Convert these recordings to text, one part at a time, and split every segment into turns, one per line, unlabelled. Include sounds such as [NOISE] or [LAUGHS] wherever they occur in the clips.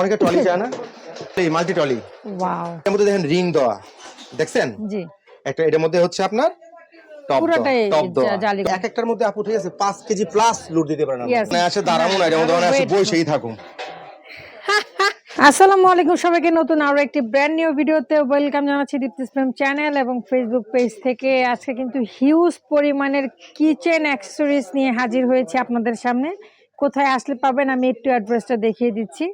অনেকে চায় না এই মাল্টি এর মধ্যে দেখেন রিং দেওয়া দেখছেন একটা এটার মধ্যে হচ্ছে আপনার
মানে আসসালামু সবাইকে নতুন আরো একটি ভিডিওতে ওয়েলকাম জানাচ্ছি চ্যানেল এবং ফেসবুক পেজ থেকে আজকে কিন্তু হিউজ পরিমাণের কিচেন নিয়ে হাজির হয়েছে আপনাদের সামনে কোথায় আসলে পাবেন আমি একটু অ্যাড্রেসটা দেখিয়ে দিচ্ছি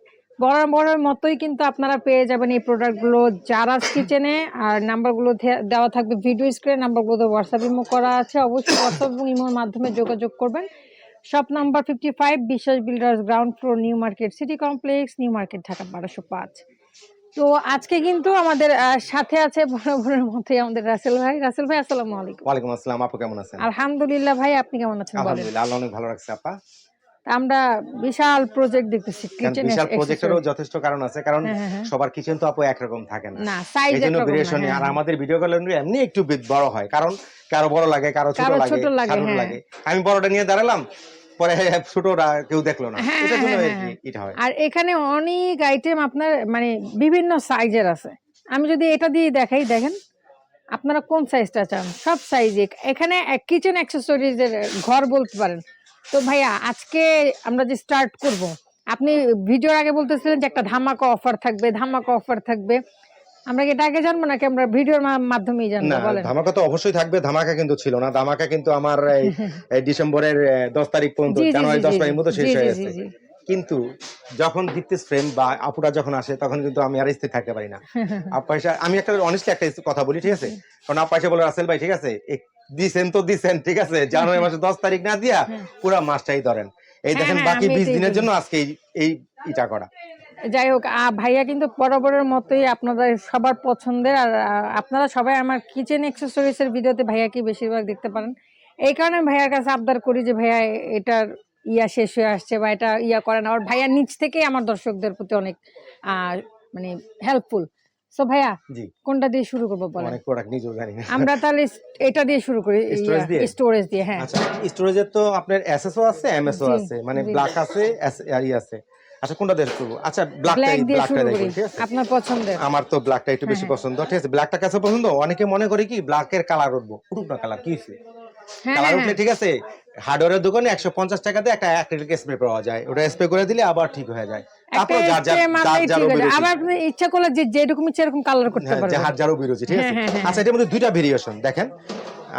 বরাবরের মতোই কিন্তু আপনারা পেয়ে যাবেন এই প্রোডাক্টগুলো যারা কিচেনে আর নাম্বারগুলো দেওয়া থাকবে ভিডিও স্ক্রিনে নাম্বারগুলো তো হোয়াটসঅ্যাপ ইমো করা আছে অবশ্যই হোয়াটসঅ্যাপ এবং ইমোর মাধ্যমে যোগাযোগ করবেন shop number fifty five Biswas builders ground floor new market city complex new market Dhaka বারোশো পাঁচ তো আজকে কিন্তু আমাদের সাথে আছে বরাবরের মতোই আমাদের রাসেল ভাই রাসেল ভাই আসসালামু আলাইকুম
ওয়ালাইকুম আসসালাম আপু কেমন আছেন
আলহামদুলিল্লাহ ভাই আপনি কেমন আছেন
আলহামদুলিল্লাহ আল্লাহ অনেক ভালো রাখছে আপা
আমরা বিশাল প্রজেক্ট দেখতেছি
কিচেন বিশাল প্রজেক্টেরও যথেষ্ট কারণ আছে কারণ হ্যাঁ, হ্যাঁ, হ্যাঁ। সবার কিচেন তো আপু একরকম থাকে না
না সাইজ ভেরিয়েশন
আর আমাদের ভিডিও কলের এমনি একটু বড় হয় কারণ কারো বড় লাগে কারো ছোট লাগে কারো লাগে আমি বড়টা নিয়ে দাঁড়ালাম পরে [LAUGHS] ছোটরা কেউ দেখলো না এটা জন্য এটা হয়
আর এখানে অনেক আইটেম আপনার মানে বিভিন্ন সাইজের আছে আমি যদি এটা দিয়ে দেখাই দেখেন আপনারা কোন সাইজটা চান সব সাইজে এখানে কিচেন অ্যাক্সেসরিজের ঘর বলতে পারেন তো ভাইয়া আজকে আমরা যে স্টার্ট করব। আপনি ভিডিওর আগে বলতেছিলেন যে একটা ধামাকা অফার থাকবে ধামাকা অফার থাকবে আমরা কি আগে জানবো নাকি আমরা ভিডিওর মাধ্যমেই জানবো
ধামাকা তো অবশ্যই থাকবে ধামাকা কিন্তু ছিল না ধামাকা কিন্তু আমার ডিসেম্বরের তারিখ পর্যন্ত জানুয়ারি তারিখ মতো শেষ হয়ে গেছে কিন্তু যখন দীপ্তিস ফ্রেম বা আপুরা যখন আসে তখন কিন্তু আমি আর স্থির থাকতে পারি না [LAUGHS] পয়সা আমি একটা অনেস্টলি একটা কথা বলি ঠিক আছে কারণ আপ পয়সা বলে রাসেল ভাই ঠিক আছে দিছেন তো দিছেন ঠিক আছে জানুয়ারি মাসে দশ তারিখ না দিয়া হ্যাঁ। পুরো মাসটাই ধরেন এই দেখেন হ্যাঁ, হ্যাঁ, বাকি বিশ দিনের জন্য আজকে এই ইটা করা
যাই হোক ভাইয়া কিন্তু বরাবরের মতোই আপনারা সবার পছন্দের আর আপনারা সবাই আমার কিচেন এক্সেসরিজ এর ভিডিওতে ভাইয়াকে বেশিরভাগ দেখতে পারেন এই কারণে ভাইয়ার কাছে আবদার করি যে ভাইয়া এটার ইয়া শেষ হয়ে আসছে বা এটা ইয়া করে না আর ভাইয়া নিচ থেকে আমার দর্শকদের প্রতি অনেক মানে হেল্পফুল সো ভাইয়া কোনটা দিয়ে শুরু বলেন মানে আমরা তাহলে [LAUGHS] এটা দিয়ে শুরু করি স্টোরেজ দিয়ে হ্যাঁ
স্টোরেজের আচ্ছা, তো আপনার এসএসও আছে এমএসও আছে মানে ব্ল্যাক আছে আর আছে আচ্ছা কোনটা দিয়ে শুরু আচ্ছা ব্ল্যাকটা আপনার আমার তো ব্ল্যাকটা একটু বেশি হ্যাঁ, হ্যাঁ। পছন্দ ঠিক আছে ব্ল্যাকটা কাছে পছন্দ অনেকে মনে করে কি ব্ল্যাকের কালার উঠবো উঠুক না কালার কি কালার হ্যাঁ, উঠলে ঠিক আছে হার্ডওয়্যারের দোকানে একশো পঞ্চাশ টাকাতে একটা অ্যাক্রিলিক স্প্রে পাওয়া যায় ওটা স্প্রে করে দিলে আবার ঠিক হয়ে যায়
তারপর ইচ্ছা করলে যে যেরকম ইচ্ছা এরকম কালার করতে হ্যাঁ, পারবেন
যার যারও বিরোধী ঠিক আছে হ্যাঁ, হ্যাঁ, আচ্ছা এটার মধ্যে দুইটা ভেরিয়েশন দেখেন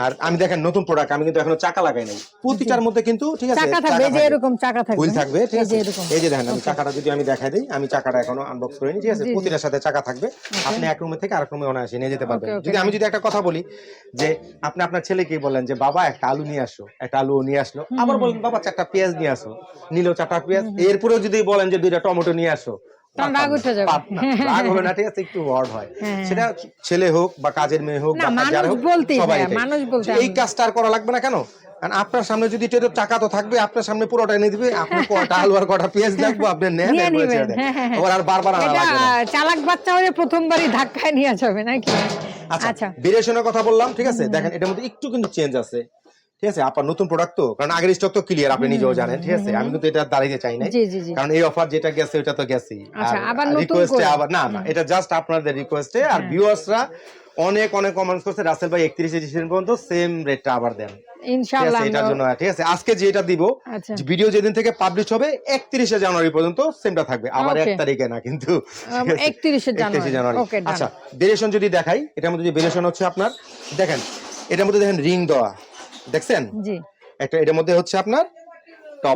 আর আমি দেখেন নতুন প্রোডাক্ট আমি কিন্তু এখনো চাকা লাগাই নাই প্রতিটার মধ্যে কিন্তু ঠিক আছে
চাকা থাকবে যে এরকম চাকা থাকবে
হুইল থাকবে ঠিক আছে এই যে দেখেন আমি চাকাটা যদি আমি দেখাই দেই আমি চাকাটা এখনো আনবক্স করিনি ঠিক আছে প্রতিটার সাথে চাকা থাকবে আপনি এক রুমে থেকে আরেক রুমে অনায়াসে নিয়ে যেতে পারবেন যদি আমি যদি একটা কথা বলি যে আপনি আপনার ছেলেকে বলেন যে বাবা একটা আলু নিয়ে আসো একটা আলু নিয়ে আসলো আবার বলেন বাবা চারটা পেঁয়াজ নিয়ে আসো নিলো চারটা পেঁয়াজ এরপরেও যদি বলেন যে দুইটা টমেটো নিয়ে আসো হ্যাঁ। সেটা ছেলে হোক বা কাজের মেয়ে হোক হ্যাঁ,
হ্যাঁ।
আর করা লাগবে না কেন আপনার সামনে যদি টাকা তো থাকবে আপনার সামনে পুরোটা এনে দিবে আপনার [LAUGHS] কটা পেঁয়াজ দেখবো আর বারবার
চালাক বাচ্চা হয়ে প্রথমবারই ধাক্কায় নিয়ে যাবে নাকি
আচ্ছা ভেরিয়েশনের আচ্ছা। কথা বললাম ঠিক আছে দেখেন এটার মধ্যে একটু কিন্তু চেঞ্জ আছে ঠিক আছে আপনার নতুন প্রোডাক্ট তো কারণ আগের স্টক তো ক্লিয়ার আপনি নিজেও জানেন ঠিক আছে আমি কিন্তু এটা দাঁড়িয়ে চাই না কারণ এই অফার যেটা গেছে ওটা তো গেছে
আচ্ছা, আর রিকোয়েস্টে আবার
না না এটা জাস্ট আপনাদের রিকোয়েস্টে আর ভিউয়ার্সরা হ্যাঁ। অনেক অনেক কমেন্টস করছে রাসেল ভাই একত্রিশে ডিসেম্বর পর্যন্ত সেম রেটটা আবার দেন
ইনশাআল্লাহ এটার
জন্য ঠিক আছে আজকে যেটা দিব ভিডিও আচ্ছা। যেদিন থেকে পাবলিশ হবে 31 জানুয়ারি পর্যন্ত সেমটা থাকবে আবার এক তারিখে না কিন্তু
31 জানুয়ারি আচ্ছা
ভেরিয়েশন যদি দেখাই এটার মধ্যে যে ভেরিয়েশন হচ্ছে আপনার দেখেন এটার মধ্যে দেখেন রিং দেওয়া দেখছেন একটা এটার মধ্যে হচ্ছে আপনার হ্যাঁ।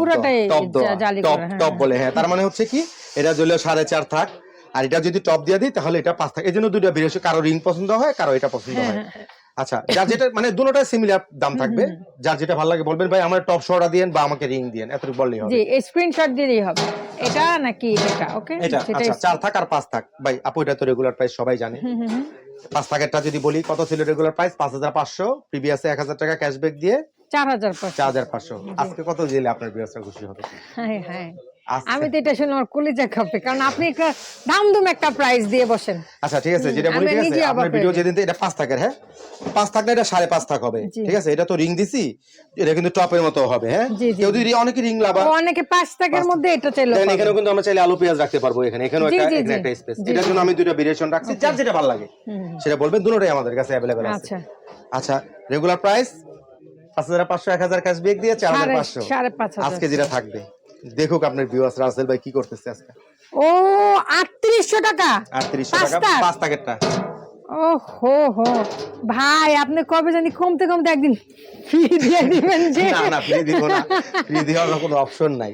টপ বলে হ্যাঁ তার মানে হচ্ছে কি এটা সাড়ে চার থাক আর এটা যদি টপ দিয়ে দিই তাহলে এটা পাঁচ থাকে এই জন্য দুইটা বেরিয়েছে কারো রিং পছন্দ হয় কারো এটা পছন্দ হ্যাঁ, হয় হ্যাঁ, আচ্ছা যার যেটা মানে দুটোটা সিমিলার দাম থাকবে যার যেটা ভালো লাগে বলবেন ভাই আমার টপ শোটা দিয়েন বা আমাকে রিং দিয়েন এত বললেই হবে
জি স্ক্রিনশট হবে এটা নাকি এটা ওকে
এটা আচ্ছা চার থাক আর পাঁচ থাক ভাই আপু এটা তো রেগুলার প্রাইস সবাই জানে পাঁচ প্যাকেটটা যদি বলি কত ছিল রেগুলার প্রাইস পাঁচ হাজার পাঁচশো প্রিভিয়াসে এক হাজার টাকা ক্যাশব্যাক দিয়ে চার হাজার চার হাজার পাঁচশো আজকে কত দিলে আপনার বিরাজটা খুশি হবে
হ্যাঁ হ্যাঁ আমি তো এটা শুনে আমার কলিজা কাঁপে কারণ আপনি একটা দামদুম একটা প্রাইস দিয়ে বসেন
আচ্ছা ঠিক আছে যেটা বলি ঠিক আছে আপনার ভিডিও যেদিন তো এটা পাঁচ থাকের হ্যাঁ পাঁচ থাকলে এটা সাড়ে পাঁচ থাক হবে ঠিক আছে এটা তো রিং দিছি এটা কিন্তু টপের মতো হবে হ্যাঁ কেউ যদি অনেকে রিং লাবা
অনেকে পাঁচ থাকের মধ্যে এটা চাইলো এখানে
কিন্তু আমরা চাইলে আলু পেঁয়াজ রাখতে পারবো এখানে এখানে একটা একটা স্পেস এটার জন্য আমি দুটো ভেরিয়েশন রাখছি আচ্ছা। যার যেটা ভালো লাগে সেটা বলবেন দুটোটাই আমাদের কাছে অ্যাভেলেবল আছে আচ্ছা আচ্ছা রেগুলার প্রাইস পাঁচ হাজার পাঁচশো এক হাজার ক্যাশ দিয়ে চার হাজার
পাঁচশো
আজকে যেটা থাকবে দেখুক আপনার ভিউয়ার্স রাসেল ভাই কি করতেছে আজকে
ও 3800 টাকা
3800 টাকা পাঁচ প্যাকেটটা
ও হো হো ভাই আপনি কবে জানি কমতে কমতে একদিন ফ্রি দিয়ে দিবেন যে
না না ফ্রি দিব না ফ্রি দেওয়ার কোনো অপশন নাই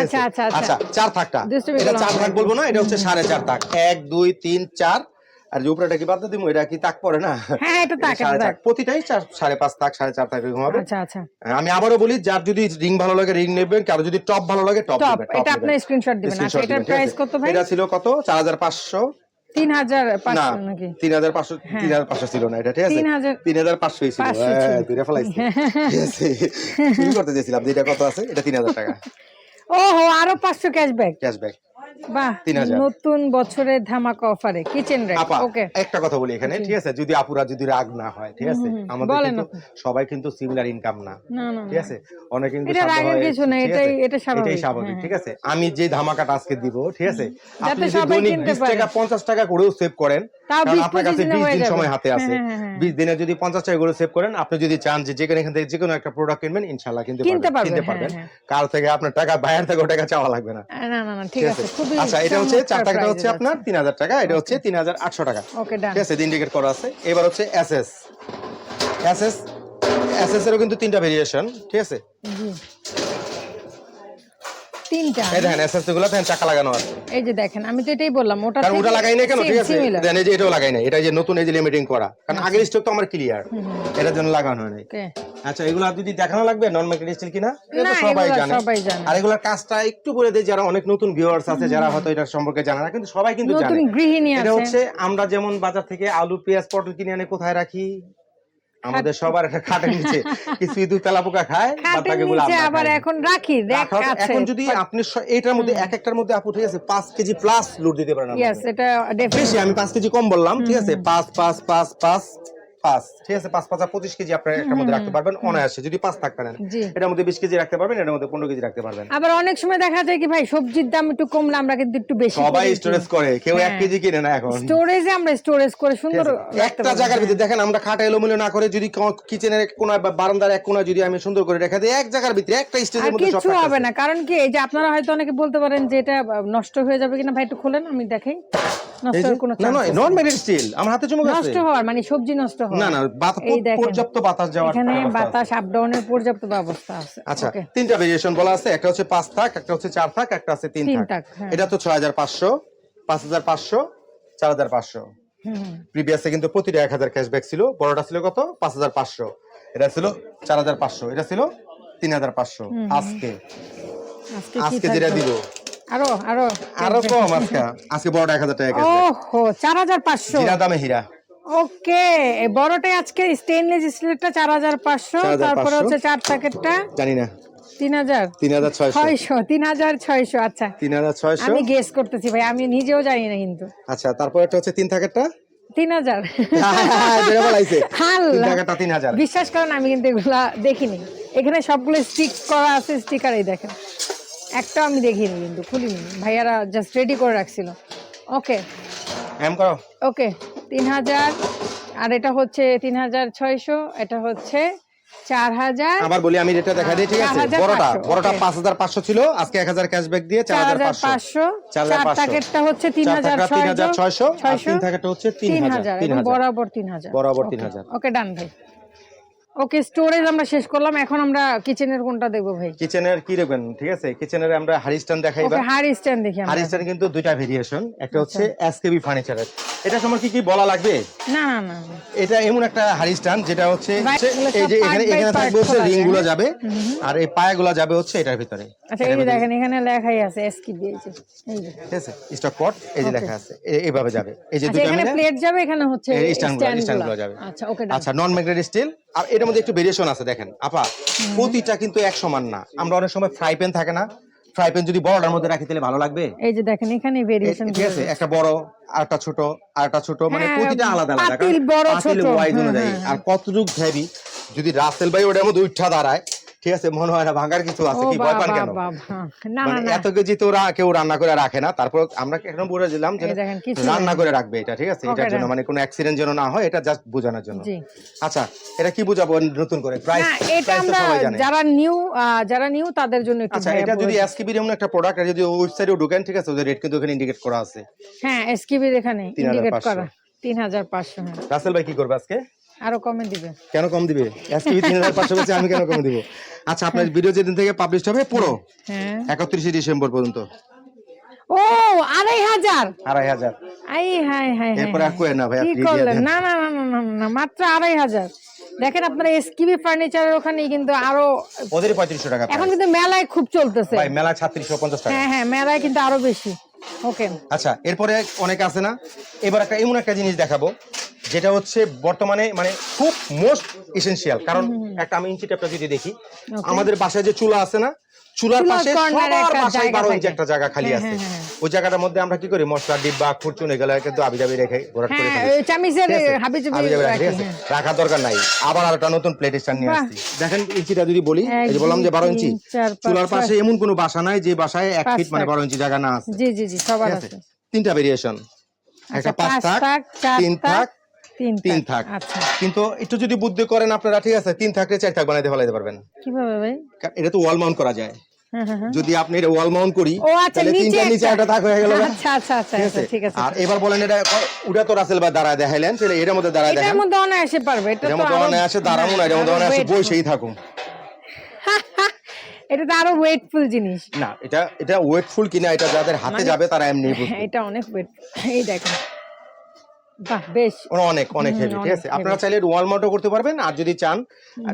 আচ্ছা, আচ্ছা আচ্ছা আচ্ছা চার থাকটা এটা চার থাক বলবো না এটা হচ্ছে সাড়ে চার থাক এক দুই তিন চার আর যে উপরেটা কি বাদ দিমু এটা কি তাক পড়ে না হ্যাঁ এটা তাক প্রতিটাই সাড়ে পাঁচ তাক সাড়ে চার তাক ঘুমাবে আচ্ছা আচ্ছা আমি আবারও বলি যার যদি রিং ভালো লাগে রিং নেবেন কারো যদি টপ ভালো লাগে টপ নেবেন
এটা আপনি স্ক্রিনশট দিবেন আচ্ছা এটার প্রাইস কত ভাই এটা
ছিল কত 4500 হ্যাঁ। ছিল না এটা ঠিক আছে হ্যাঁ, [LAUGHS] কত আছে এটা
ক্যাশব্যাক ক্যাশব্যাক নতুন বছরের ধামাকা অফারে কিচেন ওকে
একটা কথা বলি এখানে ঠিক আছে যদি আপুরা যদি রাগ না হয় ঠিক আছে আমাদের সবাই কিন্তু সিমিলার ইনকাম না ঠিক আছে কিন্তু
এটা রাগের কিছু না এটাই এটা স্বাভাবিক স্বাভাবিক
হ্যাঁ। ঠিক আছে আমি যে ধামাকাটা আজকে দিব ঠিক আছে আপনি যদি দৈনিক 20 টাকা 50 টাকা করেও সেভ করেন আপনার হাতে আছে হ্যাঁ, হ্যাঁ, দিনে যদি পঞ্চাশ টাকা করে সেভ করেন আপনি যদি চান যে যেখানে এখান থেকে যেকোনো একটা প্রোডাক্ট কিনবেন ইনশাল্লাহ কিনতে কিনতে পারবেন কার থেকে আপনার টাকা বাইরে থেকে টাকা চাওয়া লাগবে না ঠিক আছে খুব আচ্ছা এটা হচ্ছে চার টাকাটা হচ্ছে আপনার তিন হাজার টাকা এটা হচ্ছে তিন হাজার আটশো টাকা ঠিক আছে ইন্ডিকেট করা আছে এবার হচ্ছে এস এস এস এরও কিন্তু তিনটা ভেরিয়েশন ঠিক আছে গুলো চাকা লাগানো
এই যে দেখেন আমি তো এটাই বললাম
ওটা লাগাই না কেন ঠিক আছে এটাও এটা যে নতুন এই যে লিমিটিং করা কারণ আচ্ছা। আগের স্টক তো আমার ক্লিয়ার এটার জন্য লাগানো হয় আচ্ছা এগুলো যদি দেখানো লাগবে নন মার্কেট স্টিল কিনা এটা তো সবাই জানে আর এগুলোর কাজটা একটু বলে দেই যারা অনেক নতুন ভিউয়ার্স আছে যারা হয়তো এটা সম্পর্কে জানে না কিন্তু সবাই কিন্তু জানে নতুন গৃহিণী আছে এটা হচ্ছে আমরা যেমন বাজার থেকে আলু পেঁয়াজ পটল কিনে এনে কোথায় রাখি আমাদের সবার একটা খাটে নিচে [LAUGHS] কিছু ইঁদুর তেলা পোকা খায়
আছে আবার এখন রাখি দেখ আছে
এখন যদি আপনি এটার মধ্যে এক একটার মধ্যে আপু ঠিক আছে 5 কেজি প্লাস লোড দিতে পারেন
এটা বেশি
আমি 5 কেজি কম বললাম ঠিক আছে 5 5 5 5 পাঁচ ঠিক আছে পাঁচ পঁচিশ কেজি আপনার মধ্যে রাখতে পারবেন অনায়াসে যদি পাঁচ এটার মধ্যে বিশ কেজি রাখতে পারবেন এটার মধ্যে পনেরো কেজি রাখতে পারবেন
আবার অনেক সময় দেখা যায় কি ভাই সবজির দাম একটু কমলে আমরা কিন্তু একটু বেশি
সবাই স্টোরেজ করে কেউ এক হ্যাঁ। কেজি কিনে না এখন
স্টোরেজে আমরা স্টোরেজ করে সুন্দর
একটা জায়গার ভিতরে দেখেন আমরা খাটা এলোমেলো না করে যদি কিচেনের এক বা বারান্দার এক যদি আমি সুন্দর করে রেখে দিই এক জায়গার ভিতরে একটা স্টেজের মধ্যে কিছু হবে না
কারণ কি এই যে আপনারা হয়তো অনেকে বলতে পারেন যে এটা নষ্ট হয়ে যাবে কিনা ভাই একটু খোলেন আমি দেখাই নষ্ট
হওয়ার নন স্টিল আমার হাতে
নষ্ট হওয়ার মানে সবজি নষ্ট
না না পর্যাপ্ত বাতাস যাওয়ার এখানে
বাতাস আপ পর্যাপ্ত ব্যবস্থা আছে
আচ্ছা তিনটা ভেরিয়েশন বলা আছে একটা হচ্ছে পাঁচ থাক একটা হচ্ছে চার থাক একটা আছে তিন থাক হ্যাঁ। এটা তো ছয় হাজার পাঁচশো পাঁচ হাজার পাঁচশো চার হাজার পাঁচশো প্রিভিয়াসে কিন্তু প্রতিটা এক হাজার ক্যাশব্যাক ছিল বড়টা ছিল কত পাঁচ হাজার পাঁচশো এটা ছিল চার হাজার পাঁচশো এটা ছিল তিন হাজার পাঁচশো আজকে আজকে যেটা দিব আরো আরো আরো কম আজকে আজকে বড়টা এক হাজার টাকা
ওহো চার হাজার পাঁচশো হীরা দামে হীরা ওকে বড়টাই আজকে স্টেইনলেস স্টিলটা চার হাজার পাঁচশো তারপরে হচ্ছে চার প্যাকেটটা জানি না তিন হাজার তিন হাজার তিন হাজার ছয়শো আচ্ছা আমি করতেছি ভাই আমি নিজেও আচ্ছা, [LAUGHS] বিশ্বাস করেন আমি কিন্তু এগুলা দেখিনি এখানে সবগুলো স্টিক করা আছে স্টিকার এই দেখেন একটা আমি দেখিনি কিন্তু খুলিনি ভাইয়ারা জাস্ট রেডি করে রাখছিল ওকে ওকে তিন হাজার আর এটা হচ্ছে তিন হাজার ছয়শো এটা হচ্ছে চার হাজার
বলি আমি যেটা দেখা দিই ঠিক আছে পাঁচ হাজার পাঁচশো ছিল আজকে এক হাজার ক্যাশব্যাক দিয়ে চার হাজার
পাঁচশো প্যাকেটটা হচ্ছে তিন হাজার তিন হাজার ছয়শো বরাবর তিন হাজার
বরাবর তিন হাজার
ওকে ডান ভাই ওকে স্টোরেজ আমরা শেষ করলাম এখন আমরা কিচেনের কোনটা দেখবো ভাই
কিচেনের কি দেখবেন ঠিক আছে কিচেনের আমরা হারি স্ট্যান্ড দেখাই বা
হারি স্ট্যান্ড দেখি আমরা হাড়ি
স্ট্যান্ড কিন্তু দুইটা ভেরিয়েশন একটা আচ্ছা। হচ্ছে এসকেবি ফার্নিচারের এটা সম্পর্কে কি বলা লাগবে
না না না
এটা এমন একটা হারি স্ট্যান্ড যেটা হচ্ছে এই যে এখানে এখানে থাকবে হচ্ছে রিং গুলো যাবে আর এই পায়া গুলো যাবে হচ্ছে এটার ভিতরে
আচ্ছা এই দেখেন এখানে লেখাই আছে এসকেবি এই যে
ঠিক আছে স্টক পট এই যে লেখা আছে এইভাবে যাবে
এই যে আচ্ছা, দুটো এখানে প্লেট যাবে এখানে হচ্ছে
স্ট্যান্ড গুলো যাবে আচ্ছা ওকে আচ্ছা নন ম্যাগনেটিক স্টিল আর এটার মধ্যে একটু ভেরিয়েশন আছে দেখেন আপা প্রতিটা কিন্তু এক সমান না আমরা অনেক সময় ফ্রাই প্যান থাকে না ফ্রাই প্যান যদি বড়টার মধ্যে রাখি তাহলে ভালো লাগবে
এই যে দেখেন এখানে ভেরিয়েশন
ঠিক আছে একটা বড় একটা ছোট আরেকটা ছোট মানে হ্যাঁ, প্রতিটা আলাদা আলাদা
পাতিল বড় ছোট পাতিল
ওয়াইজ অনুযায়ী হ্যাঁ। আর কতটুকু ভেবি যদি রাসেল ভাই ওটার মধ্যে উঠা দাঁড়ায় ঠিক আছে মনে হয় না ভাঙার কিছু আছে কি ভয় পান কেন মানে এত কেজি তো কেউ রান্না করে রাখে না তারপর আমরা এখন বলে দিলাম যে রান্না করে রাখবে এটা ঠিক আছে এটার জন্য মানে কোনো অ্যাক্সিডেন্ট যেন না হয় এটা জাস্ট বোঝানোর জন্য আচ্ছা এটা কি বোঝাবো নতুন করে প্রাইস
এটা আমরা যারা নিউ যারা নিউ তাদের জন্য একটু আচ্ছা
এটা যদি এসকেবির এমন একটা প্রোডাক্ট যদি ওয়েবসাইটে ঢোকেন ঠিক আছে ওদের রেট কিন্তু ওখানে ইন্ডিকেট করা আছে
হ্যাঁ এসকেবির এখানে ইন্ডিকেট করা 3500 হ্যাঁ
রাসেল ভাই কি করবে আজকে
আরো কমে দিবে
কেন কম দিবে আজকে 3500 বলছি আমি কেন কম দিব আচ্ছা হ্যাঁ। আপনার ভিডিও যেদিন থেকে পাবলিশ হবে পুরো হ্যাঁ। একত্রিশে ডিসেম্বর পর্যন্ত
ও আই হাই
হাই না ভাই
কি করলেন না না না না না মাত্র দেখেন এসকিবি ফার্নিচারের ওখানে কিন্তু আরো
ওদের 3500 টাকা
এখন কিন্তু মেলায় খুব চলতেছে
ভাই মেলা 3650 টাকা
হ্যাঁ হ্যাঁ মেলায় কিন্তু আরো বেশি ওকে
আচ্ছা এরপরে অনেক আছে না এবার একটা এমন একটা জিনিস দেখাবো যেটা হচ্ছে বর্তমানে মানে খুব মোস্ট এসেনশিয়াল কারণ একটা আমি ইঞ্চি ট্যাপটা যদি দেখি আমাদের বাসায় যে চুলা আছে না চুলার পাশে সবার বাসায় বারো ইঞ্চি একটা জায়গা খালি হ্যাঁ, আছে হ্যাঁ, হ্যাঁ। ওই জায়গাটার মধ্যে আমরা কি করি মশলা ডিব্বা খুরচুন এগুলো কিন্তু আবি রেখে ঘোরাট করে রাখা দরকার নাই আবার আর একটা নতুন প্লেট স্ট্যান্ড নিয়ে আসছি দেখেন ইঞ্চিটা যদি বলি এই বললাম যে বারো ইঞ্চি চুলার পাশে এমন কোনো বাসা নাই যে বাসায় এক ফিট মানে বারো ইঞ্চি জায়গা না আছে আছে তিনটা ভেরিয়েশন একটা আচ্ছা, পাঁচ থাক তিন থাক তিন থাক আচ্ছা। কিন্তু একটু যদি বুদ্ধি করেন আপনারা ঠিক আছে তিন থাকলে চার থাক বানাইতে ফেলাইতে পারবেন কিভাবে ভাই এটা তো ওয়াল মাউন্ট করা যায় হ্যাঁ, হ্যাঁ, হ্যাঁ। যদি আপনি এটা ওয়াল মাউন্ট করি আচ্ছা, নিচে একটা থাক হয়ে গেল
আচ্ছা আচ্ছা আচ্ছা ঠিক আচ্ছা,
আছে আর এবার বলেন এটা উড়া তো রাসেল বা দাঁড়ায় দেখাইলেন তাহলে এর মধ্যে দাঁড়ায় দেখেন
এর মধ্যে অনে আসে পারবে এটা তো
মধ্যে অনে আসে দাঁড়ামু না এর মধ্যে অনে আসে বসেই থাকুন
[LAUGHS] এটা তো আরো ওয়েটফুল জিনিস
না এটা এটা ওয়েটফুল কিনা এটা যাদের হাতে মানে যাবে তারা এমনি বুঝবে
এটা অনেক ওয়েট এই দেখেন
অনেক অনেক হেভি ঠিক আছে আপনারা চাইলে ওয়াল মাউন্টও করতে পারবেন আর যদি চান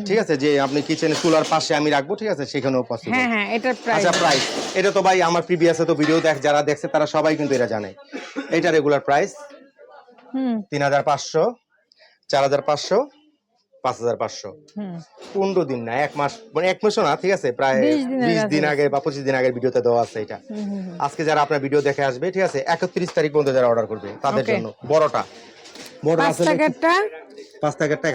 ঠিক আছে যে আপনি কিচেনে চুলার পাশে আমি রাখবো ঠিক আছে সেখানেও পছন্দ
হ্যাঁ হ্যাঁ এটার আচ্ছা প্রাইস
এটা তো ভাই আমার প্রিভিয়াসে তো ভিডিও দেখ যারা দেখছে তারা সবাই কিন্তু এটা জানে এটা রেগুলার প্রাইস হুম তিন হাজার পাঁচশো চার হাজার পাঁচশো পাঁচ হাজার পাঁচশো পনেরো দিন না এক মাস মানে এক মাসও না ঠিক আছে প্রায় বিশ দিন আগে বা পঁচিশ দিন আগের ভিডিওতে দেওয়া আছে এটা আজকে যারা আপনার ভিডিও দেখে আসবে ঠিক আছে একত্রিশ তারিখ পর্যন্ত যারা অর্ডার করবে তাদের জন্য বড়টা বড় পাঁচ টাকারটা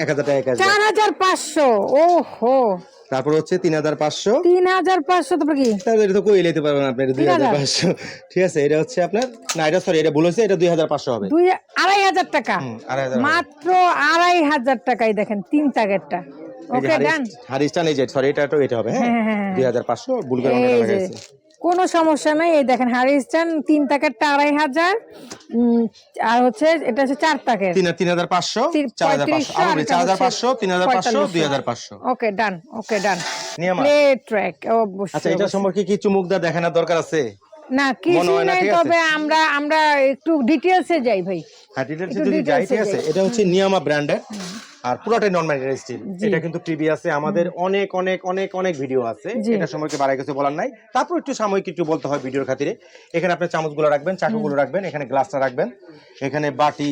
এক হাজার টাকা
চার হাজার পাঁচশো ও হো
তারপর হচ্ছে তিন হাজার পাঁচশো
তিন হাজার পাঁচশো তারপর কি
তাহলে এটা তো কই লেতে পারবেন আপনি দুই হাজার পাঁচশো ঠিক আছে এটা হচ্ছে আপনার না এটা সরি এটা বলেছে এটা দুই হাজার পাঁচশো হবে
দুই আড়াই হাজার টাকা মাত্র আড়াই হাজার টাকাই দেখেন তিন টাকারটা
ওকে ডান হারিস্টান এই যে সরি এটা এটা হবে হ্যাঁ? হ্যাঁ, হ্যাঁ, হ্যাঁ দুই হাজার পাঁচশো অনেক গেছে
কোনো সমস্যা নাই এই দেখেন হাড়ি তিন প্যাকেটটা আড়াই হাজার আর হচ্ছে এটা হচ্ছে চার তাকে
তিন তিন হাজার পাঁচশো চার হাজার পাঁচশো চার হাজার পাঁচশো তিন হাজার পাঁচশো দুই হাজার পাঁচশো
ওকে ডান ওকে ডান প্লে ট্র্যাক অবশ্যই আচ্ছা
এটা সম্পর্কে কিছু চুমুকদার দেখানোর দরকার আছে
না কিছু নাই তবে আমরা আমরা একটু ডিটেইলসে যাই ভাই
হ্যাঁ ডিটেইলসে যদি আছে এটা হচ্ছে নিয়ামা ব্র্যান্ডের আর পুরোটাই নন ম্যাটেরিয়াল স্টিল এটা কিন্তু টিভি আছে আমাদের অনেক অনেক অনেক অনেক ভিডিও আছে এটা সময়কে বাড়াই কিছু বলার নাই তারপর একটু সাময়িক একটু বলতে হয় ভিডিওর খাতিরে এখানে আপনি চামচগুলো রাখবেন চাকুগুলো রাখবেন এখানে গ্লাসটা রাখবেন এখানে বাটি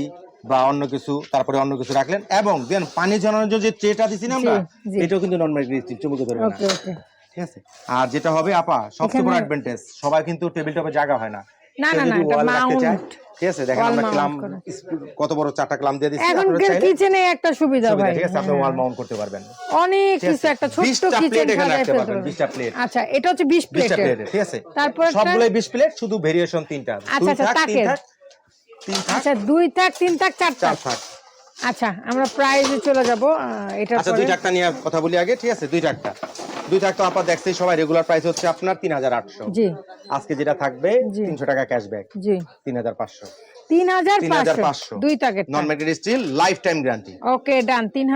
বা অন্য কিছু তারপরে অন্য কিছু রাখলেন এবং দেন পানি জমানোর যে ট্রেটা দিছি না আমরা এটাও কিন্তু নন ম্যাটেরিয়াল স্টিল চুমুকে ধরবেন ঠিক আছে আর যেটা হবে আপা সবচেয়ে বড় অ্যাডভান্টেজ সবাই কিন্তু টেবিল টপে জায়গা হয় না
না না না এটা মাউন্ট
ঠিক আছে দেখেন আমরা ক্লাম কত বড় চারটা ক্লাম দিয়ে দিচ্ছি
এখন কিচেনে একটা সুবিধা ভাই
ঠিক আছে আপনি ওয়াল হ্যাঁ। মাউন্ট করতে পারবেন
অনেক কিছু একটা ছোট কিচেন সাজায় পারবেন 20টা প্লেট আচ্ছা এটা হচ্ছে 20 প্লেট
ঠিক আছে তারপর সবগুলো 20 প্লেট শুধু ভেরিয়েশন তিনটা
আচ্ছা আচ্ছা তাকে আচ্ছা দুই থাক তিন থাক চার থাক আচ্ছা আমরা প্রাইজে চলে যাব এটা আচ্ছা
দুই টাকা নিয়ে কথা বলি আগে ঠিক আছে দুই টাকা দুই টাকা তো আপা দেখছেন সবাই রেগুলার প্রাইস হচ্ছে আপনার তিন হাজার আটশো জি আজকে যেটা থাকবে তিনশো টাকা ক্যাশব্যাক জি তিন হাজার পাঁচশো
পাঁচ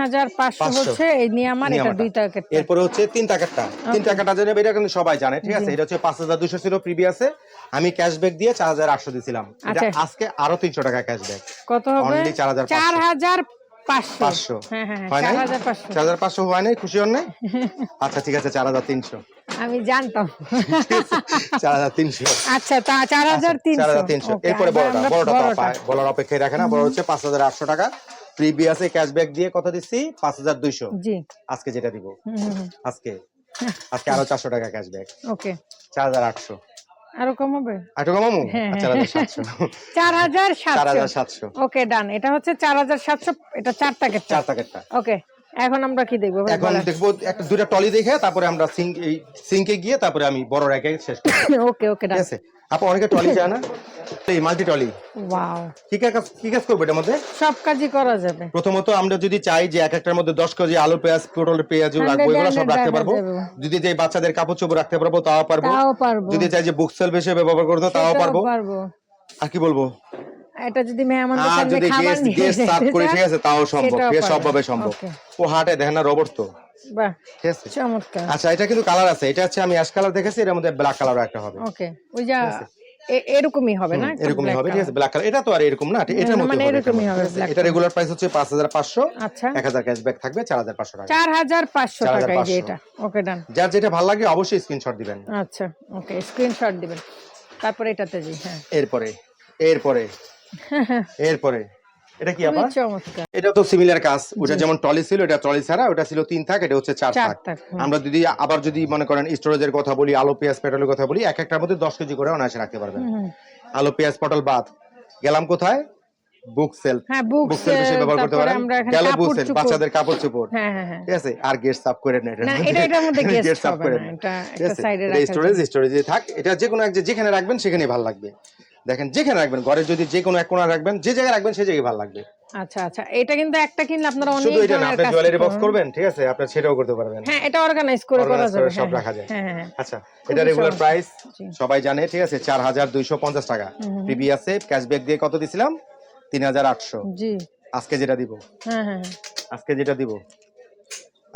হাজার
দুশো ছিল প্রিভিয়াসে আমি ক্যাশব্যাক দিয়ে চার হাজার আটশো দিয়েছিলাম আচ্ছা। আজকে আরো তিনশো টাকা ক্যাশব্যাক কত হবে চার হাজার চার হাজার পাঁচশো হয় না চার হাজার পাঁচশো হয় নাই খুশি হন [LAUGHS] আচ্ছা ঠিক আছে চার হাজার তিনশো
আমি জানতাম
চার হাজার তিনশো
আচ্ছা তা চার হাজার আচ্ছা, চার হাজার তিনশো
এরপরে বড়টা বড়টা বলার অপেক্ষায় রাখে না বড় হচ্ছে পাঁচ হাজার আটশো টাকা প্রিভিয়াসে ক্যাশব্যাক দিয়ে কত দিচ্ছি পাঁচ হাজার দুইশো আজকে যেটা দিব আজকে আজকে আরো চারশো টাকা ক্যাশব্যাক ওকে চার হাজার আটশো আরো কমাবে আরো কমাবো হ্যাঁ, হ্যাঁ। আচ্ছা,
চার হাজার সাতশো ওকে ডান এটা হচ্ছে চার হাজার সাতশো এটা চার প্যাকেটটা চার প্যাকেটটা ওকে এখন আমরা কি দেখবো
এখন দেখবো একটা দুইটা টলি দেখে তারপরে আমরা সিঙ্ক এই সিঙ্কে গিয়ে তারপরে আমি বড় রেখে শেষ
[LAUGHS] ওকে ওকে ঠিক আছে
আপা অনেকে টলি চায় না এই মাল্টি টলি ওয়াও কি কাজ কি কাজ করবে এটার মধ্যে
সব কাজই করা যাবে
প্রথমত আমরা যদি চাই যে এক একটার মধ্যে 10 কেজি আলু পেঁয়াজ পটল পেঁয়াজ রাখবো এগুলো সব রাখতে পারবো যদি যে বাচ্চাদের কাপড় চোপড় রাখতে পারবো তাও পারবো যদি চাই যে বুক সেলফ হিসেবে ব্যবহার করতে তাও পারবো আর কি বলবো
এটা যদি মেহমানদের
সামনে তাও সম্ভব সবভাবে সম্ভব ও হাটে দেখেন না তো আচ্ছা এটা কিন্তু কালার আছে এটা হচ্ছে আমি অ্যাশ কালার দেখেছি এর মধ্যে ব্ল্যাক কালার একটা হবে
ওকে ওই যা এরকমই হবে না
এরকমই হবে ঠিক আছে ব্ল্যাক কালার এটা তো আর এরকম না মানে এরকমই হবে এটা রেগুলার প্রাইস হচ্ছে 5500 আচ্ছা 1000 ক্যাশব্যাক থাকবে 4500 টাকা
4500 যে এটা ওকে ডান
যার যেটা ভালো লাগে অবশ্যই স্ক্রিনশট দিবেন
আচ্ছা ওকে স্ক্রিনশট দিবেন তারপরে এটাতে যাই হ্যাঁ
এরপরে এরপরে এরপরে
এটা কি আবার চমৎকার
এটা তো সিমিলার কাজ ওটা যেমন টলি ছিল এটা টলি ছাড়া ওটা ছিল তিন থাক এটা হচ্ছে চার থাক আমরা যদি আবার যদি মনে করেন স্টোরেজের কথা বলি আলু পেঁয়াজ পটলের কথা বলি এক একটার মধ্যে দশ কেজি করে অনায়াসে রাখতে পারবেন আলু পেঁয়াজ পটল বাদ গেলাম কোথায় বুক সেল
বুক ব্যবহার করতে পারেন বুক সেল
বাচ্চাদের কাপড় চোপড় হ্যাঁ, হ্যাঁ, হ্যাঁ। ঠিক আছে আর গেট সাফ করে গেট
[LAUGHS]
করে স্টোরেজ থাক এটা এক যেখানে রাখবেন সেখানে ভালো লাগবে দেখেন যেখানে রাখবেন ঘরে যদি যে কোনো এক কোনা রাখবেন যে জায়গায় রাখবেন সেই জায়গায় ভালো লাগবে
আচ্ছা আচ্ছা এটা কিন্তু একটা কিনলে আপনারা অনেক শুধু
এটা না জুয়েলারি বক্স করবেন ঠিক আছে আপনারা সেটাও করতে পারবেন
হ্যাঁ এটা অর্গানাইজ করে করা যাবে হ্যাঁ
সব রাখা যায় হ্যাঁ, হ্যাঁ। আচ্ছা এটা রেগুলার প্রাইস সবাই জানে ঠিক আছে 4250 টাকা পিবি আছে ক্যাশব্যাক দিয়ে কত দিছিলাম 3800 জি আজকে যেটা দিব হ্যাঁ হ্যাঁ, হ্যাঁ। আজকে যেটা দিব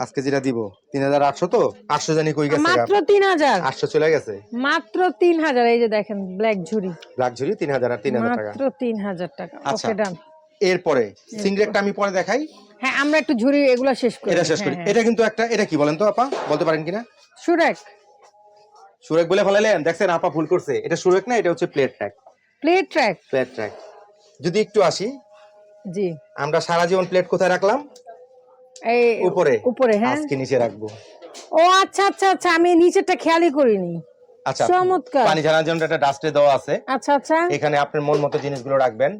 আজকে যেটা দিব তিন হাজার আটশো তো আটশো জানি কই গেছে মাত্র তিন হাজার আটশো চলে গেছে
মাত্র তিন হাজার এই যে দেখেন ব্ল্যাক ঝুড়ি
ব্ল্যাক ঝুড়ি তিন হাজার আর তিন হাজার টাকা মাত্র
তিন হাজার টাকা
আচ্ছা ডান এরপরে সিঙ্গলেটটা আমি পরে দেখাই
হ্যাঁ আমরা একটু ঝুড়ি এগুলো শেষ করি এটা
শেষ করি হ্যাঁ, হ্যাঁ। এটা কিন্তু একটা এটা কি বলেন তো আপা বলতে পারেন কিনা সুরেক সুরেক বলে ফেলালেন দেখছেন আপা ভুল করছে এটা সুরেক না এটা হচ্ছে plate track plate track plate track যদি একটু আসি জি আমরা সারা জীবন প্লেট কোথায় রাখলাম এই উপরে
উপরে হ্যাঁ আজকে নিচে রাখবো ও আচ্ছা আচ্ছা আচ্ছা আমি নিচেরটা খেয়ালই করিনি
আচ্ছা চমৎকার পানি জন্য একটা ডাস্টে দেওয়া আছে আচ্ছা আচ্ছা এখানে আপনার মন মতো জিনিসগুলো রাখবেন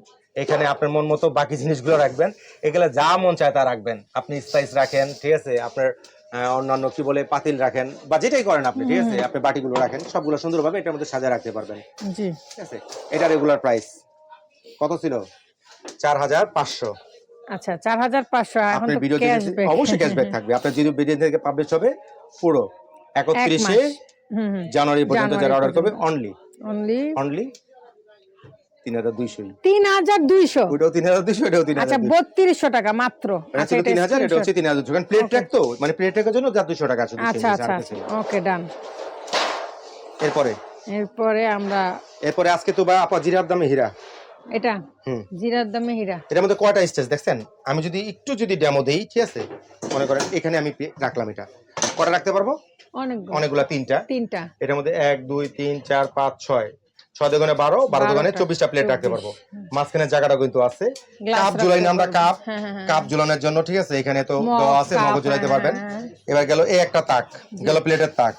এখানে আপনার মন মতো বাকি জিনিসগুলো রাখবেন এগুলো যা মন চায় তা রাখবেন আপনি স্পাইস রাখেন ঠিক আছে আপনার অন্যান্য কি বলে পাতিল রাখেন বা যেটাই করেন আপনি ঠিক আছে আপনি বাটিগুলো রাখেন সবগুলো সুন্দরভাবে এটার মধ্যে সাজা রাখতে পারবেন
জি ঠিক আছে
এটা রেগুলার প্রাইস কত ছিল চার হাজার পাঁচশো
আচ্ছা এখন তো ক্যাশব্যাক
অবশ্যই ক্যাশব্যাক থাকবে আপনার যদি থেকে পাবলিশ হবে পুরো জানুয়ারি পর্যন্ত যারা অর্ডার করবে অনলি অনলি অনলি টাকা মাত্র আচ্ছা, তিন হাজার এটা হচ্ছে তিন হাজার প্লেট তো প্লেট মানে জন্য দুশো টাকা আছে আচ্ছা আচ্ছা এরপরে
এরপরে আমরা
এরপরে আজকে তো বা আপা জিরার দামে হীরা
এটা জিরার দামে হীরা
এটার মধ্যে কয়টা স্টেজ দেখছেন আমি যদি একটু যদি ডেমো দেই ঠিক আছে মনে করেন এখানে আমি রাখলাম এটা কটা রাখতে পারবো অনেকগুলা তিনটা তিনটা এটার মধ্যে এক দুই তিন চার পাঁচ ছয় ছয় দোকানে বারো বারো দোকানে চব্বিশটা প্লেট রাখতে পারবো মাঝখানে জায়গাটা কিন্তু আছে কাপ জুলাই আমরা কাপ হ্যাঁ, হ্যাঁ, হ্যাঁ। কাপ জুলানোর জন্য ঠিক আছে এখানে তো আছে মগজ জুলাইতে পারবেন এবার গেল এ একটা তাক গেল প্লেটের তাক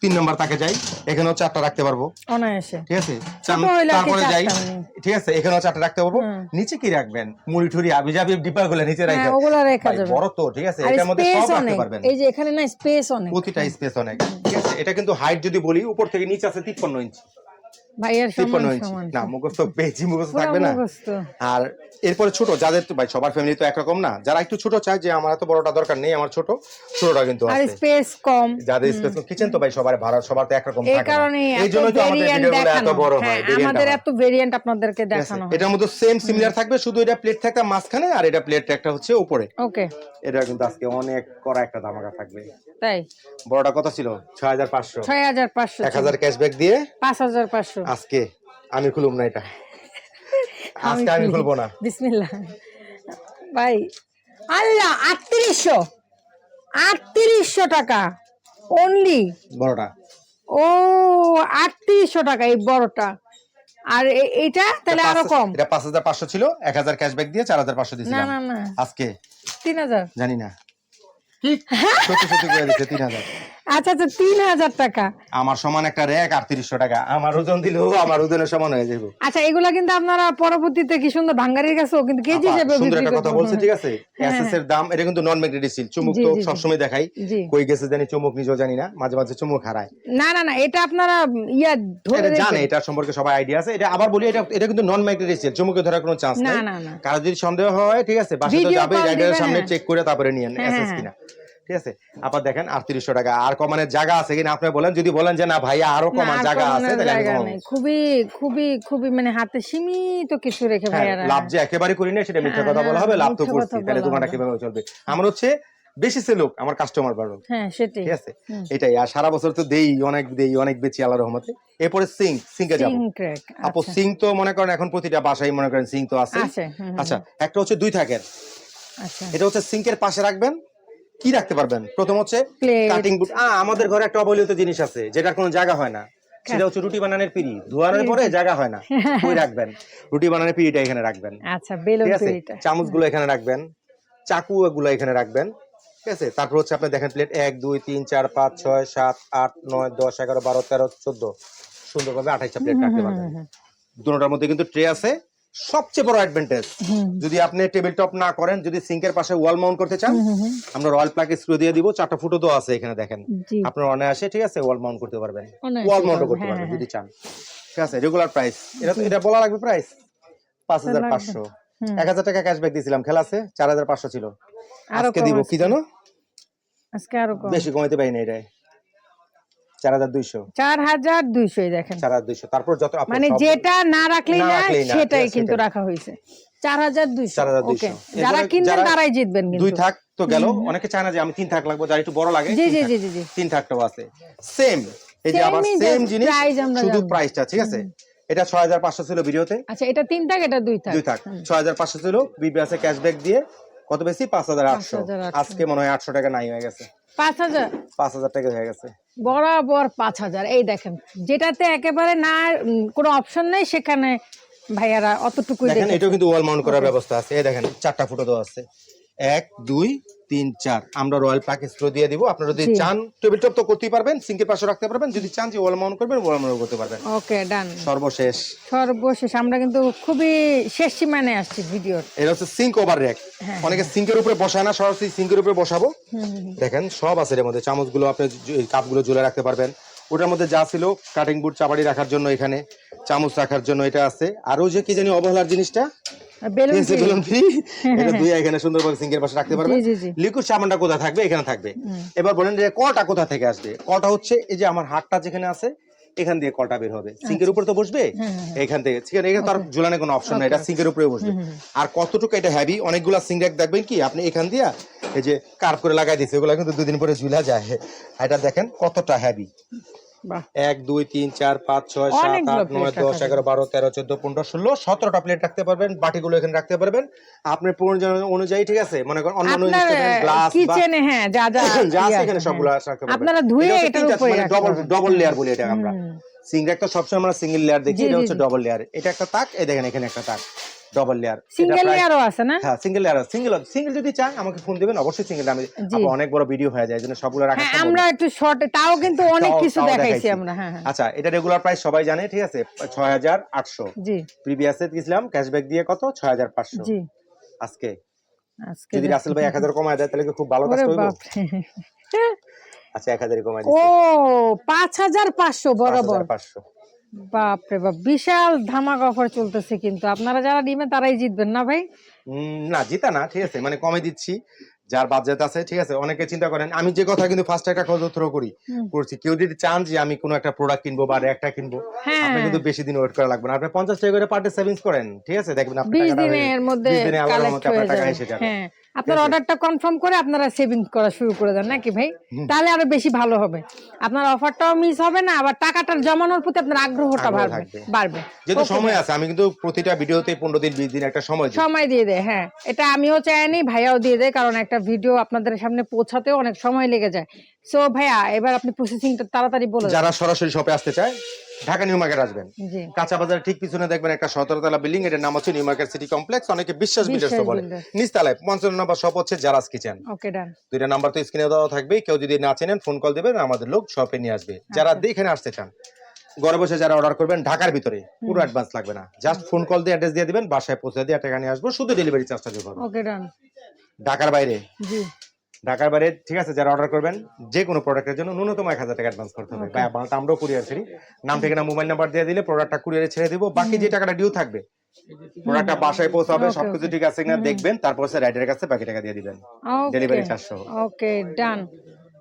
তিন নম্বর তাকে যাই এখানেও চারটা রাখতে পারবো ঠিক আছে তারপরে যাই ঠিক আছে এখানেও চারটা রাখতে পারবো নিচে কি রাখবেন মুড়ি ঠুরি আবি জাবি ডিপা গুলো নিচে রাখবেন বড় তো ঠিক আছে এটার মধ্যে সব রাখতে পারবেন
এই যে এখানে না স্পেস অনেক
প্রতিটা স্পেস অনেক ঠিক আছে এটা কিন্তু হাইট যদি বলি উপর থেকে নিচে আছে তিপ্পান্ন ইঞ্চি
ভাইয়ার সমান
না মুখস্থ পেয়েছি মুখস্থ থাকবে না আর এরপরে ছোট যাদের তো ভাই সবার ফ্যামিলি তো একরকম না যারা একটু ছোট চায় যে আমার এত বড়টা দরকার নেই আমার ছোট ছোটটা কিন্তু আর
স্পেস কম
যাদের স্পেস কম কিচেন তো ভাই সবার ভাড়া সবার তো একরকম থাকে এই কারণে
এই জন্য তো আমাদের ভিডিওগুলো এত বড় হয় হ্যাঁ, আমাদের এত ভেরিয়েন্ট আপনাদেরকে দেখানো হয়
এটার মধ্যে সেম সিমিলার থাকবে শুধু এটা প্লেট থাকবে মাঝখানে আর এটা প্লেট একটা হচ্ছে উপরে ওকে এটা কিন্তু আজকে অনেক করা একটা দামাকা থাকবে তাই বড়টা কত ছিল ছয়
ছয় হাজার হাজার পাঁচশো 6500
এক হাজার ক্যাশব্যাক দিয়ে
পাঁচ হাজার 5500
আজকে আমি খুলুম না এটা [LAUGHS] আজকে আমি খুলবো না
বিসমিল্লাহ ভাই আল্লাহ আটত্রিশশো আটত্রিশশো টাকা অনলি বড়টা ও আটত্রিশশো টাকা এই বড়টা আর এইটা তাহলে আরো কম
এটা পাঁচ হাজার পাঁচশো ছিল এক হাজার ক্যাশব্যাক দিয়ে চার হাজার পাঁচশো দিয়েছিলাম না না আজকে তিন হাজার জানি না ঠিক হ্যাঁ? সত্যি সত্যি করে দিচ্ছে তিন হাজার
আচ্ছা আচ্ছা তিন হাজার টাকা
আমার সমান একটা র্যাক আর তিরিশশো টাকা আমার ওজন দিলেও আমার ওজনের সমান হয়ে যাবে
আচ্ছা এগুলা কিন্তু আপনারা পরবর্তীতে কি সুন্দর ভাঙ্গারির কাছেও কিন্তু কেজি হিসেবে
সুন্দর একটা কথা বলছে ঠিক আছে এসএস হ্যাঁ। এর দাম এটা কিন্তু নন ম্যাগনেটিক সিল চুমুক তো সবসময় দেখাই কই গেছে জানি চুমুক নিজেও জানি না মাঝে মাঝে চুমুক হারায়
না না না এটা আপনারা ইয়া ধরে জানে
এটা সম্পর্কে সবাই আইডিয়া আছে এটা আবার বলি এটা এটা কিন্তু নন ম্যাগনেটিক সিল চুমুকে ধরার কোনো চান্স নাই কারো যদি সন্দেহ হয় ঠিক আছে যাবে সামনে চেক হ্যাঁ। করে তারপরে নিয়ে এসএস হ্যাঁ, কিনা ঠিক আছে আবার দেখেন আটত্রিশশো টাকা আর কমানে জায়গা আছে কিনা আপনি বলেন যদি বলেন যে না ভাই আরো কমান জায়গা আছে
খুবই খুবই খুবই মানে হাতে সীমিত কিছু রেখে হ্যাঁ,
লাভ যে একেবারে করি না সেটা মিথ্যা হ্যাঁ, কথা বলা হবে হ্যাঁ, লাভ তো করছি তাহলে দোকানটা কিভাবে চলবে আমার হচ্ছে বেশি সে লোক আমার কাস্টমার বাড়লো
হ্যাঁ সেটাই ঠিক
আছে এটাই আর সারা বছর তো দেই অনেক দেই অনেক বেশি আল্লাহর রহমতে এরপরে সিং সিংকে যাব আপু আচ্ছা। সিং তো মনে করেন এখন প্রতিটা বাসায় মনে করেন সিং তো আছে আচ্ছা একটা হচ্ছে দুই থাকেন আচ্ছা এটা হচ্ছে সিঙ্কের পাশে রাখবেন কি রাখতে পারবেন প্রথম হচ্ছে কাটিং বুট আমাদের ঘরে একটা অবহেলিত জিনিস আছে যেটার কোনো জায়গা হয় না হ্যাঁ। সেটা হচ্ছে রুটি বানানোর পিড়ি ধোয়ানোর পরে জায়গা হয় না ওই [LAUGHS] রাখবেন রুটি বানানোর পিড়িটা এখানে রাখবেন
আচ্ছা বেলুন পিড়িটা
চামচগুলো এখানে রাখবেন চাকু গুলো এখানে রাখবেন ঠিক আছে তারপর হচ্ছে আপনি দেখেন প্লেট এক দুই তিন চার পাঁচ ছয় সাত আট নয় দশ এগারো বারো তেরো চোদ্দ সুন্দরভাবে আঠাইশটা প্লেট রাখতে পারবেন [LAUGHS] দুটোটার মধ্যে কিন্তু ট্রে আছে সবচেয়ে বড় অ্যাডভান্টেজ যদি আপনি টেবিল টপ না করেন যদি সিঙ্কের পাশে ওয়াল মাউন্ট করতে চান আমরা রয়্যাল প্লাকে স্ক্রু দিয়ে দিব চারটা ফুটো তো আছে এখানে দেখেন আপনার অনায়াসে ঠিক আছে ওয়াল মাউন্ট করতে পারবেন ওয়াল মাউন্ট করতে পারবেন হ্যাঁ, যদি হ্যাঁ। চান ঠিক আছে রেগুলার প্রাইস এটা তো এটা বলা লাগবে প্রাইস পাঁচ হাজার পাঁচশো এক হাজার টাকা ক্যাশব্যাক দিয়েছিলাম খেলা আছে চার হাজার পাঁচশো ছিল আজকে দিব কি জানো আজকে আরো বেশি কমাইতে পারি না এটাই মানে সেম এই যে ঠিক আছে এটা ছিল ভিডিওতে
আচ্ছা এটা তিন থাক এটা দুই থাক দুই
থাক পাঁচশো ছিল বিবিএস এ ক্যাশব্যাক দিয়ে কত বেশি পাঁচ হাজার আটশো আজকে মনে হয় আটশো টাকা নাই হয়ে গেছে পাঁচ হাজার পাঁচ হাজার টাকা হয়ে গেছে
বরাবর পাঁচ হাজার এই দেখেন যেটাতে একেবারে না কোনো অপশন নেই সেখানে ভাইয়ারা অতটুকুই দেখেন
এটাও কিন্তু ওয়াল মাউন্ট করার ব্যবস্থা আছে এই দেখেন চারটা ফুটো দেওয়া আছে এক দুই তিন চার আমরা রয়্যাল প্যাকেজ থ্রো দিয়ে দিব আপনারা যদি চান টেবিল টপ তো করতেই পারবেন সিঙ্কের পাশে রাখতে পারবেন যদি চান যে ওয়াল মাউন্ট করবেন ওয়াল মাউন্ট করতে পারবেন ওকে ডান সর্বশেষ
সর্বশেষ আমরা কিন্তু খুবই শেষ সীমানে আসছি ভিডিওর
এটা হচ্ছে সিঙ্ক ওভার র্যাক অনেকে সিঙ্কের উপরে বসায় না সরাসরি সিঙ্কের উপরে বসাবো দেখেন সব আছে এর মধ্যে চামচগুলো আপনি কাপগুলো ঝুলে রাখতে পারবেন ওটার মধ্যে যা ছিল কাটিং বোর্ড চাপাড়ি রাখার জন্য এখানে চামচ রাখার জন্য এটা আছে আর ওই যে কি জানি অবহেলার জিনিসটা [LAUGHS] পাশে রাখতে পারবে কোথায় থাকবে এখানে থাকবে এবার বলেন যে কটা কোথা থেকে আসবে কটা হচ্ছে এই যে আমার হাতটা যেখানে আছে এখান কটা বের হবে আচ্ছা। তো বসবে এখান থেকে কোনো অপশন এটা উপরে বসবে আর কতটুকু এটা হ্যাভি অনেকগুলা সিঙ্ক দেখবেন কি আপনি এখান দিয়ে এই যে কার্ভ করে লাগাই দিয়েছে ওগুলো কিন্তু দুদিন পরে ঝুলা যায় এটা দেখেন কতটা হ্যাভি এক দুই তিন চার পাঁচ ছয় সাত আট নয় দশ এগারো বারো তেরো চোদ্দ পনেরো ষোলো সতেরোটা প্লেট রাখতে পারবেন বাটিগুলো এখানে রাখতে পারবেন আপনার প্রয়োজন অনুযায়ী ঠিক আছে মনে করেন অন্যান্য গ্লাস
কিচেনে হ্যাঁ যা যা [COUGHS]
যা আছে ইয়ে এখানে সবগুলো হ্যাঁ। রাখতে পারবেন আপনারা ধুয়ে ডবল ডবল লেয়ার বলি এটা আমরা সিঙ্গার সবসময় আমরা সিঙ্গেল লেয়ার দেখি এটা হচ্ছে ডবল লেয়ার এটা একটা তাক এই দেখেন এখানে একটা তাক ডবল লেয়ার
সিঙ্গেল লেয়ারও আছে না
হ্যাঁ সিঙ্গেল লেয়ার সিঙ্গেল সিঙ্গেল যদি চান আমাকে ফোন দিবেন অবশ্যই সিঙ্গেল আমি আবার অনেক বড় ভিডিও হয়ে যায় এজন্য সবগুলো রাখা হ্যাঁ,
আমরা একটু শর্ট তাও কিন্তু [LAUGHS] অনেক কিছু দেখাইছি আমরা হ্যাঁ, হ্যাঁ।
আচ্ছা এটা রেগুলার প্রাইস সবাই জানে ঠিক আছে 6800 জি প্রিভিয়াসে দিয়েছিলাম ক্যাশব্যাক দিয়ে কত 6500 জি আজকে আজকে যদি রাসেল ভাই 1000 কমায় দেয় তাহলে খুব ভালো কাজ করবে [LAUGHS] আচ্ছা কমাই
বরাবর বাপ বিশাল অফার চলতেছে কিন্তু আপনারা যারা নিবেন তারাই জিতবেন না ভাই
না জিতা না ঠিক আছে মানে কমে দিচ্ছি যার বাজেট আছে ঠিক আছে অনেকে চিন্তা করেন আমি যে কথা কিন্তু ফার্স্ট একটা কথা থ্রো করি করছি কেউ যদি চান যে আমি কোনো একটা প্রোডাক্ট কিনবো বা একটা কিনবো হ্যাঁ, আপনি হ্যাঁ। কিন্তু বেশি দিন ওয়েট করা লাগবে না আপনি পঞ্চাশ টাকা করে পার ডে সেভিংস করেন ঠিক আছে দেখবেন
আপনি টাকা দিনের মধ্যে যাবে হ্যাঁ। আপনার অর্ডারটা কনফার্ম করে আপনারা সেভিং করা শুরু করে দেন নাকি ভাই তাহলে আরো বেশি ভালো হবে আপনার অফারটাও মিস হবে না আবার টাকাটা জমানোর প্রতি আপনার আগ্রহটা বাড়বে
বাড়বে যেহেতু সময় আছে আমি কিন্তু প্রতিটা ভিডিওতে 15 দিন 20 দিন একটা সময়
সময় দিয়ে দেয় হ্যাঁ এটা আমিও চাইনি ভাইয়াও দিয়ে দেয় কারণ একটা ভিডিও আপনাদের সামনে পৌঁছাতেও অনেক সময় লেগে যায় সো ভাইয়া এবার আপনি প্রসেসিংটা তাড়াতাড়ি বলে
যারা সরাসরি শপে আসতে চায় ঢাকা নিউ মার্কেট আসবেন কাঁচা বাজার ঠিক পিছনে দেখবেন একটা সতেরো তলা বিল্ডিং এটার নাম হচ্ছে নিউ মার্কেট সিটি কমপ্লেক্স অনেকে বিশ্বাস বিল্ডার্স বলে নিস্তালায় পঞ্চান্ন নম্বর শপ হচ্ছে জারাস কিচেন ওকে ডান দুইটা নাম্বার তো স্ক্রিনে দেওয়া থাকবে কেউ যদি না চেনেন ফোন কল দেবেন আমাদের লোক শপে নিয়ে আসবে আচ্ছা। যারা দেখে আসতে চান ঘরে বসে যারা অর্ডার করবেন ঢাকার ভিতরে পুরো অ্যাডভান্স লাগবে না জাস্ট ফোন কল দিয়ে অ্যাড্রেস দিয়ে দিবেন বাসায় পৌঁছে দিয়ে টাকা নিয়ে আসবো শুধু ডেলিভারি চার্জটা দেবো ওকে ডান ঢাকার বাইরে জি ঢাকার বাইরে ঠিক আছে যারা অর্ডার করবেন যে কোনো প্রোডাক্টের জন্য ন্যূনতম এক হাজার টাকা অ্যাডভান্স করতে হবে বা মালটা আমরাও কুরিয়ার ফ্রি নাম ঠিকানা মোবাইল নাম্বার দিয়ে দিলে প্রোডাক্টটা কুরিয়ারে ছেড়ে দিব বাকি যে টাকাটা ডিউ থাকবে প্রোডাক্টটা বাসায় পৌঁছাবে সবকিছু ঠিক আছে কিনা দেখবেন তারপর সে রাইডারের কাছে বাকি টাকা দিয়ে দিবেন
ডেলিভারি চার্জ সহ ওকে ডান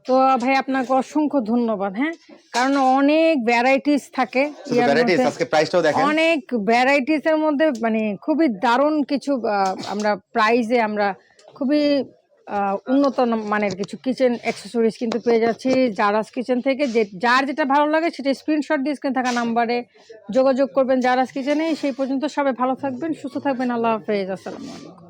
তো ভাই আপনাকে অসংখ্য ধন্যবাদ হ্যাঁ কারণ অনেক ভ্যারাইটিস থাকে
ভ্যারাইটিস আজকে প্রাইসটাও
অনেক ভ্যারাইটিস এর মধ্যে মানে খুবই দারুণ কিছু আমরা প্রাইজে আমরা খুবই উন্নত মানের কিছু কিচেন অ্যাক্সেসরিজ কিন্তু পেয়ে যাচ্ছি জারাস কিচেন থেকে যে যার যেটা ভালো লাগে সেটা স্ক্রিনশট দিয়ে স্ক্রিন থাকা নাম্বারে যোগাযোগ করবেন জারাস কিচেনে সেই পর্যন্ত সবাই ভালো থাকবেন সুস্থ থাকবেন আল্লাহ হাফেজ আসসালামু আলাইকুম